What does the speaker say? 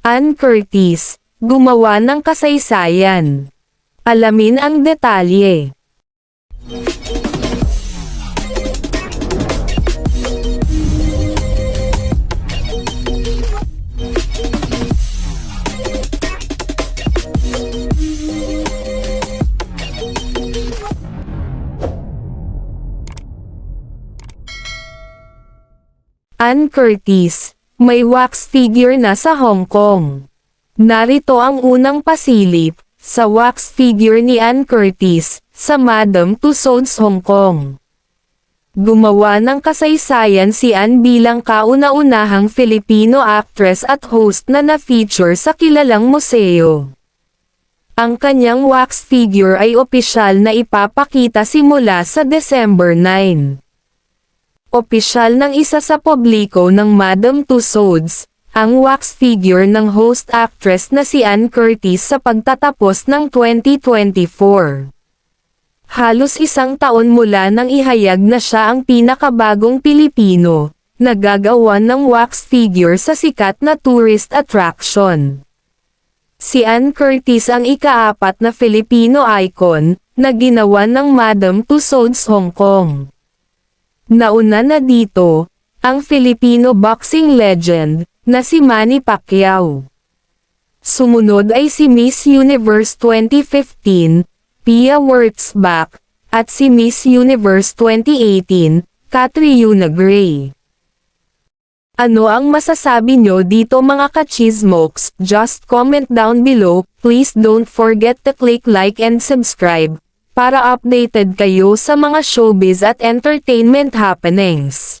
Ann Curtis, gumawa ng kasaysayan. Alamin ang detalye. Ann Curtis, may wax figure na sa Hong Kong. Narito ang unang pasilip, sa wax figure ni Ann Curtis, sa Madame Tussauds Hong Kong. Gumawa ng kasaysayan si Ann bilang kauna-unahang Filipino actress at host na na-feature sa kilalang museo. Ang kanyang wax figure ay opisyal na ipapakita simula sa December 9 opisyal ng isa sa publiko ng Madame Tussauds, ang wax figure ng host actress na si Ann Curtis sa pagtatapos ng 2024. Halos isang taon mula nang ihayag na siya ang pinakabagong Pilipino, nagagawa ng wax figure sa sikat na tourist attraction. Si Ann Curtis ang ikaapat na Filipino icon, na ginawa ng Madame Tussauds Hong Kong. Nauna na dito, ang Filipino boxing legend, na si Manny Pacquiao. Sumunod ay si Miss Universe 2015, Pia Wurtzbach, at si Miss Universe 2018, Catriona Gray. Ano ang masasabi nyo dito mga kachismokes? Just comment down below, please don't forget to click like and subscribe para updated kayo sa mga showbiz at entertainment happenings.